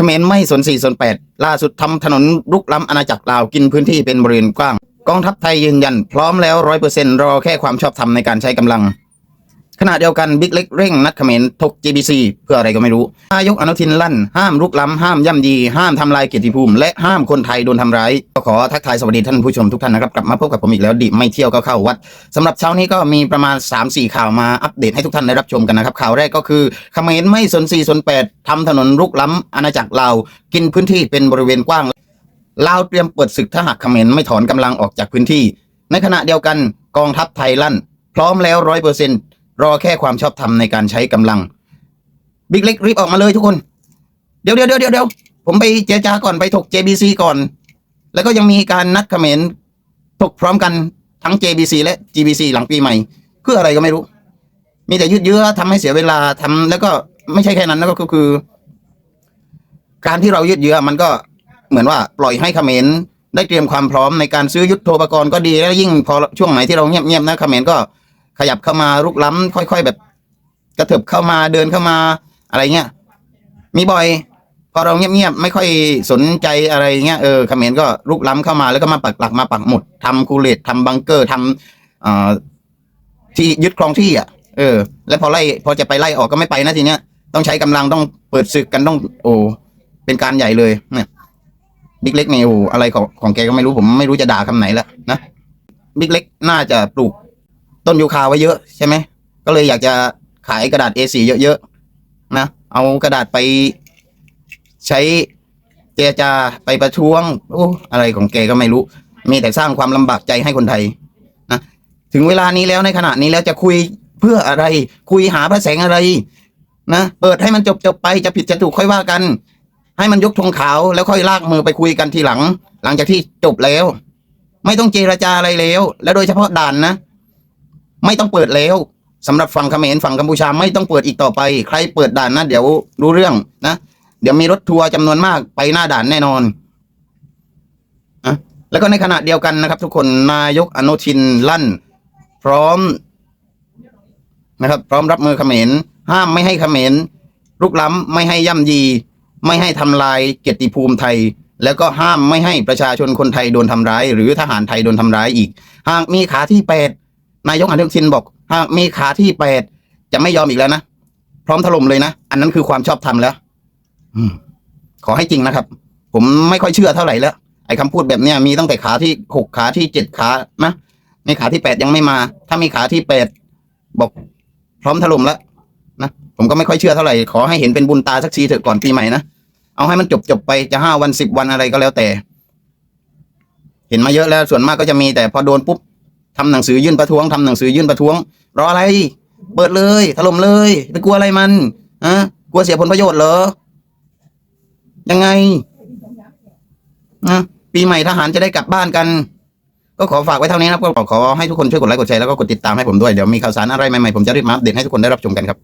เขมรไม่สนสี่สนแปดล่าสุดทำถนนลุกล้ำอาณาจักรลาวกินพื้นที่เป็นบริเวณกว้าง กองทัพไทยยืนยัน พร้อมแล้วร้อยเปอร์เซ็นรอแค่ความชอบธรรมในการใช้กำลัง ขณะเดียวกันบิ๊กเล็กเร่งนัดเขมรทก GBC เพื่ออะไรก็ไม่รู้นายกอนุทินลั่น ห้ามลุกล้ำ ห้ามย่ำยี ห้ามทำลายเกียรติภูมิ และห้ามคนไทยโดนทำร้าย ก็ขอทักทายสวัสดีท่านผู้ชมทุกท่านนะครับกลับมาพบกับผมอีกแล้วดิไม่เที่ยวก็เข้าวัดสำหรับเช้านี้ก็มีประมาณ 3-4 ข่าวมาอัปเดตให้ทุกท่านได้รับชมกันนะครับข่าวแรกก็คือเขมรไม่สน4สน8ทำถนนลุกล้ำอาณาจักรลาวกินพื้นที่เป็นบริเวณกว้างลาวเตรียมเปิดศึกถ้าหากเขมรไม่ถอนกำลังออกจากพื้นที่ ในขณะเดียวกันกองทัพไทยลั่น พร้อมแล้วร้อยเปอร์เซ็น รอแค่ความชอบธรรมในการใช้กำลัง บิ๊กเล็กรีบออกมาเลยทุกคน เดี๋ยวเดี๋ยวเดี๋ยวเดี๋ยวผมไปเจรจาก่อนไปถก JBC ก่อน แล้วก็ยังมีการนัดเขมรถกพร้อมกันทั้ง JBC และ GBC หลังปีใหม่เพื่ออะไรก็ไม่รู้ มีแต่ยืดเยื้อทำให้เสียเวลาทำแล้วก็ไม่ใช่แค่นั้นแล้วก็คือ การที่เรายืดเยื้อมันก็เหมือนว่าปล่อยให้เขมรได้เตรียมความพร้อมในการซื้อยุทโธปกรณ์ก็ดี แล้วยิ่งพอช่วงไหนที่เราเงียบๆนะเขมรก็ ขยับเข้ามารุกล้ำค่อย ๆ แบบ กระเถิบเข้ามาเดินเข้ามาอะไรเงี้ยมีบ่อย พอเราเงียบๆไม่ค่อยสนใจอะไรเงี้ยเออเขมรก็รุกล้ำเข้ามาแล้วก็มาปักหลักมาปักหมุดทำคูเลตทำบังเกอร์ทำอ่อที่ยึดครองที่อะ เออ แล้วพอไล่พอจะไปไล่ออกก็ไม่ไปนะทีเนี้ยต้องใช้กำลังต้องเปิดศึกกันต้อง โอ้เป็นการใหญ่เลยเนี่ยบิ๊กเล็กเนี่ยโอ้อะไรของของแกก็ไม่รู้ผมไม่รู้จะด่าคำไหนละนะบิ๊กเล็กน่าจะปลูก ต้นยูคาไว้เยอะใช่ไหมก็เลยอยากจะขายกระดาษ A4 เยอะๆนะเอากระดาษไปใช้เจรจาไปประท้วงโอ้อะไรของแกก็ไม่รู้ มีแต่สร้างความลำบากใจให้คนไทยนะถึงเวลานี้แล้วในขณะนี้แล้วจะคุยเพื่ออะไร คุยหาพระแสงอะไรนะเปิดให้มันจบจบไปจะผิดจะถูกค่อยว่ากัน ให้มันยกธงขาวแล้วค่อยลากมือไปคุยกันทีหลัง หลังจากที่จบแล้ว ไม่ต้องเจรจาอะไรแล้ว และโดยเฉพาะด่านนะ ไม่ต้องเปิดแล้วสำหรับฝั่งเขมรฝั่งกัมพูชาไม่ต้องเปิดอีกต่อไป ใครเปิดด่านนะเดี๋ยวรู้เรื่องนะเดี๋ยวมีรถทัวร์จำนวนมากไปหน้าด่านแน่นอนอะแล้วก็ในขณะเดียวกันนะครับ ทุกคนนายกอนุทินลั่น พร้อมนะครับ พร้อมรับมือเขมรห้ามไม่ให้เขมรลุกล้ำไม่ให้ย่ำยี ไม่ให้ทำลายเกียรติภูมิไทย แล้วก็ห้ามไม่ให้ประชาชนคนไทยโดนทำร้าย หรือทหารไทยโดนทำร้ายอีก หากมีขาที่แปด นายกอนุทินบอกหากมีขาที่แปดจะไม่ยอมอีกแล้วนะพร้อมถล่มเลยนะอันนั้นคือความชอบธรรมแล้วอืมขอให้จริงนะครับ ผมไม่ค่อยเชื่อเท่าไหร่แล้ว ไอ้คำพูดแบบเนี้ยมีตั้งแต่ขาที่หกขาที่เจ็ดขานะในขาที่แปดยังไม่มา ถ้ามีขาที่แปดบอกพร้อมถล่มแล้วนะผมก็ไม่ค่อยเชื่อเท่าไหร่ขอให้เห็นเป็นบุญตาสักทีเถอะก่อนปีใหม่นะเอาให้มันจบจบไปจะห้าวันสิบวันอะไรก็แล้วแต่ เห็นมาเยอะแล้วส่วนมากก็จะมีแต่พอโดนปุ๊บ ทำหนังสือยื่นประท้วงทำหนังสือยื่นประท้วง รออะไร เปิดเลยถล่มเลยไปกลัวอะไรมันอะกลัวเสียผลประโยชน์เหรอ ยังไงนะปีใหม่ทหารจะได้กลับบ้านกัน ก็ขอฝากไว้เท่านี้นะครับก็ขอให้ทุกคนช่วยกดไลค์กดแชร์แล้วก็กดติดตามให้ผมด้วย เดี๋ยวมีข่าวสารอะไรใหม่ๆผมจะรีบมาอัปเดตให้ทุกคนได้รับชมกันครับ